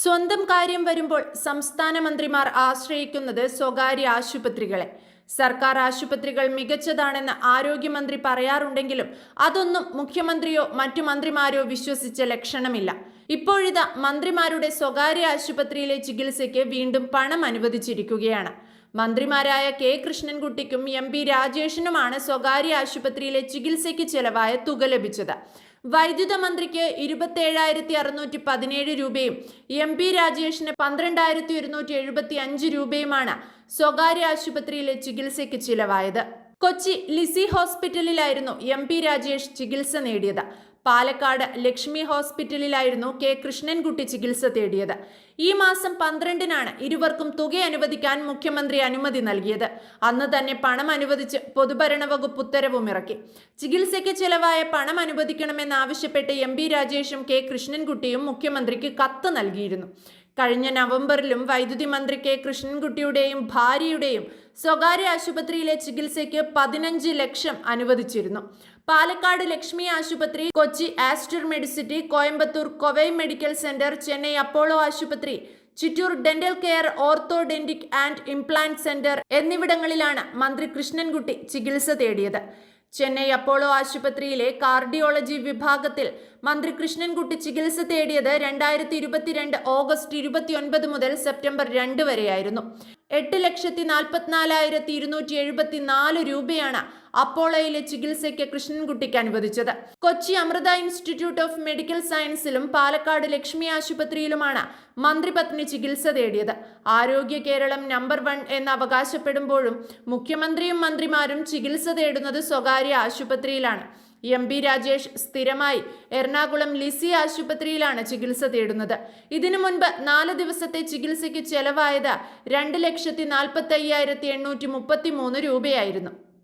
സ്വന്തം കാര്യം വരുമ്പോൾ സംസ്ഥാന മന്ത്രിമാർ ആശ്രയിക്കുന്നത് സ്വകാര്യ ആശുപത്രികളെ. സർക്കാർ ആശുപത്രികൾ മികച്ചതാണെന്ന് ആരോഗ്യമന്ത്രി പറയാറുണ്ടെങ്കിലും അതൊന്നും മുഖ്യമന്ത്രിയോ മറ്റു മന്ത്രിമാരോ വിശ്വസിച്ച ലക്ഷണമില്ല. ഇപ്പോഴിതാ മന്ത്രിമാരുടെ സ്വകാര്യ ആശുപത്രിയിലെ ചികിത്സയ്ക്ക് വീണ്ടും പണം അനുവദിച്ചിരിക്കുകയാണ്. മന്ത്രിമാരായ കെ കൃഷ്ണൻകുട്ടിക്കും എം പി രാജേഷിനുമാണ് സ്വകാര്യ ആശുപത്രിയിലെ ചികിത്സയ്ക്ക് ചെലവായ തുക ലഭിച്ചത്. വൈദ്യുത മന്ത്രിക്ക് ഇരുപത്തേഴായിരത്തി അറുന്നൂറ്റി പതിനേഴ് രൂപയും എം പി രാജേഷിന് പന്ത്രണ്ടായിരത്തി ഒരുന്നൂറ്റി എഴുപത്തി അഞ്ച് രൂപയുമാണ് സ്വകാര്യ ആശുപത്രിയിലെ ചികിത്സയ്ക്ക് ചിലവായത്. കൊച്ചി ലിസി ഹോസ്പിറ്റലിലായിരുന്നു എം പി രാജേഷ് ചികിത്സ നേടിയത്. പാലക്കാട് ലക്ഷ്മി ഹോസ്പിറ്റലിലായിരുന്നു കെ കൃഷ്ണൻകുട്ടി ചികിത്സ തേടിയത്. ഈ മാസം പന്ത്രണ്ടിനാണ് ഇരുവർക്കും തുക അനുവദിക്കാൻ മുഖ്യമന്ത്രി അനുമതി നൽകിയത്. അന്ന് തന്നെ പണം അനുവദിച്ച് പൊതുഭരണ വകുപ്പ് ഉത്തരവും ഇറക്കി. ചികിത്സയ്ക്ക് ചെലവായ പണം അനുവദിക്കണമെന്നാവശ്യപ്പെട്ട് എം പി രാജേഷും കെ കൃഷ്ണൻകുട്ടിയും മുഖ്യമന്ത്രിക്ക് കത്ത് നൽകിയിരുന്നു. കഴിഞ്ഞ നവംബറിലും വൈദ്യുതി മന്ത്രി കെ കൃഷ്ണൻകുട്ടിയുടെയും ഭാര്യയുടെയും സ്വകാര്യ ആശുപത്രിയിലെ ചികിത്സയ്ക്ക് പതിനഞ്ച് ലക്ഷം അനുവദിച്ചിരുന്നു. പാലക്കാട് ലക്ഷ്മി ആശുപത്രി Kochi Aster Medicity Coimbatore Kovai medical centre Chennai Apollo ആശുപത്രി Chittoor dental care orthodontic and implant centre എന്നിവിടങ്ങളിലാണ് മന്ത്രി കൃഷ്ണൻകുട്ടി ചികിത്സ തേടിയത്. ചെന്നൈ അപ്പോളോ ആശുപത്രിയിലെ കാർഡിയോളജി വിഭാഗത്തിൽ മന്ത്രി കൃഷ്ണൻകുട്ടി ചികിത്സ തേടിയത് രണ്ടായിരത്തി ഇരുപത്തിരണ്ട് ഓഗസ്റ്റ് ഇരുപത്തിയൊൻപത് മുതൽ സെപ്റ്റംബർ രണ്ട് വരെയായിരുന്നു. എട്ട് ലക്ഷത്തി നാൽപ്പത്തിനാലായിരത്തി ഇരുന്നൂറ്റി എഴുപത്തി നാല് രൂപയാണ് അപ്പോളോയിലെ ചികിത്സയ്ക്ക് കൃഷ്ണൻകുട്ടിക്ക് അനുവദിച്ചത്. Kochi Amrita institute of medical സയൻസിലും Palakkad Lakshmi ആശുപത്രിയിലുമാണ് മന്ത്രിപത്നി ചികിത്സ തേടിയത്. ആരോഗ്യ കേരളം നമ്പർ വൺ എന്ന് അവകാശപ്പെടുമ്പോഴും മുഖ്യമന്ത്രിയും മന്ത്രിമാരും ചികിത്സ തേടുന്നത് സ്വകാര്യ ആശുപത്രിയിലാണ്. എം പി രാജേഷ് സ്ഥിരമായി എറണാകുളം ലിസി ആശുപത്രിയിലാണ് ചികിത്സ തേടുന്നത്. ഇതിനു മുൻപ് നാല് ദിവസത്തെ ചികിത്സയ്ക്ക് ചെലവായത് രണ്ട് ലക്ഷത്തി നാൽപ്പത്തി അയ്യായിരത്തി എണ്ണൂറ്റി മുപ്പത്തി മൂന്ന് രൂപയായിരുന്നു.